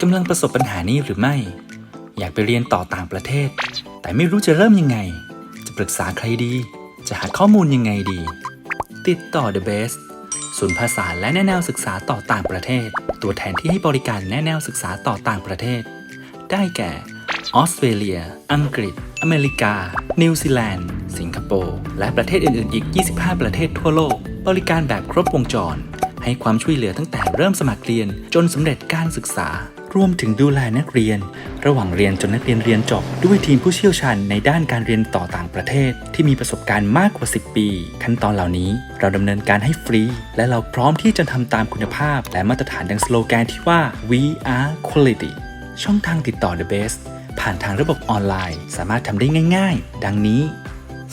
กำลังประสบปัญหานี้หรือไม่ อยากไปเรียนต่อต่างประเทศ แต่ไม่รู้จะเริ่มยังไง จะปรึกษาใครดี จะหาข้อมูลยังไงดี ติดต่อ The Best ศูนย์ภาษาและแนะแนวศึกษาต่อต่างประเทศ ตัวแทนที่ให้บริการแนะแนวศึกษาต่อต่างประเทศ ได้แก่ออสเตรเลีย อังกฤษ อเมริกา นิวซีแลนด์ สิงคโปร์และประเทศอื่นๆ อีก 25 ประเทศทั่วโลก บริการแบบครบวงจร ให้ความช่วยเหลือตั้งแต่เริ่มสมัครเรียนจนสำเร็จการศึกษา รวมถึงดูแลนักเรียน ระหว่างเรียนจนนักเรียนเรียนจบ ด้วยทีมผู้เชี่ยวชาญในด้านการเรียนต่อต่างประเทศ ที่มีประสบการณ์มากกว่า 10 ปี ขั้นตอนเหล่านี้เราดำเนินการให้ฟรี และเราพร้อมที่จะทำตามคุณภาพ และมาตรฐานดังสโลแกนที่ว่า we are quality ช่องทางติดต่อ The Best ผ่านทางระบบออนไลน์ สามารถทำได้ง่าย ๆ ดังนี้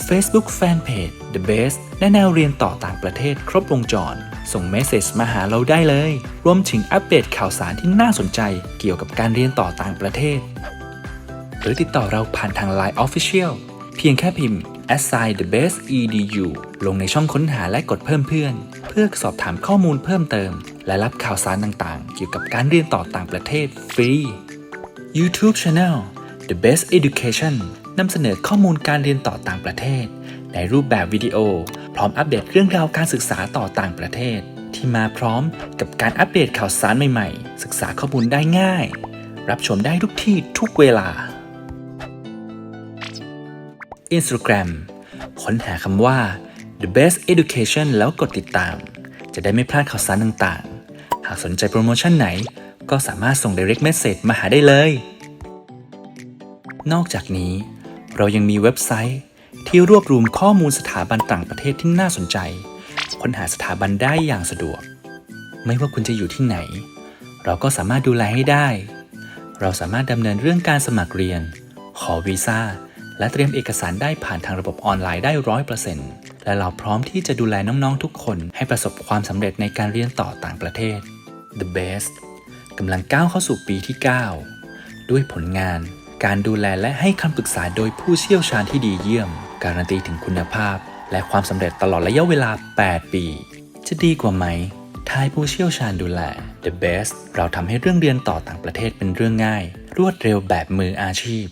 Facebook Fanpage The Best แนะแนวเรียนต่อต่างประเทศครบวงจร ส่งเมสเซจมาหาเราได้เลย รวมถึงอัปเดตข่าวสารที่น่าสนใจเกี่ยวกับการเรียนต่อต่างประเทศ หรือติดต่อเราผ่านทาง Line Official เพียงแค่พิมพ์ assign the best edu ลงในช่องค้นหาและกดเพิ่มเพื่อน เพื่อสอบถามข้อมูลเพิ่มเติม และรับข่าวสารต่างๆ เกี่ยวกับการเรียนต่อต่างประเทศฟรี YouTube Channel The Best Education นำเสนอข้อมูลการเรียนต่อต่างประเทศ ในรูปแบบวิดีโอ พร้อมอัปเดตเรื่องราวการศึกษาต่อต่างประเทศ ที่มาพร้อมกับการอัปเดตข่าวสารใหม่ๆ ศึกษาข้อมูลได้ง่าย รับชมได้ทุกที่ทุกเวลา Instagram ค้นหาคำว่า the best education แล้วกดติดตาม จะได้ไม่พลาดข่าวสารต่างๆ หากสนใจโปรโมชั่นไหน ก็สามารถส่ง direct message มาหาได้เลย นอกจากนี้ เรายังมีเว็บไซต์ ที่รวบรวมข้อมูลสถาบันต่างประเทศที่น่าสนใจ ค้นหาสถาบันได้อย่างสะดวก ไม่ว่าคุณจะอยู่ที่ไหน เราก็สามารถดูแลให้ได้ เราสามารถดำเนินเรื่องการสมัครเรียน ขอวีซ่า และเตรียมเอกสารได้ผ่านทางระบบออนไลน์ได้ร้อยเปอร์เซ็นต์และเราพร้อมที่จะดูแลน้องๆทุกคนให้ประสบความสำเร็จในการเรียนต่อต่างประเทศ The Best กำลังก้าวเข้าสู่ปีที่ 9 ด้วยผลงาน การดูแลและให้คำปรึกษาโดยผู้เชี่ยวชาญที่ดีเยี่ยม การันตีถึงคุณภาพ และความสำเร็จตลอดระยะเวลา 8 ปี จะดีกว่าไหมทายผู้เชี่ยวชาญดูแล The Best เราทำให้เรื่องเรียนต่อต่างประเทศเป็นเรื่องง่าย รวดเร็วแบบมืออาชีพ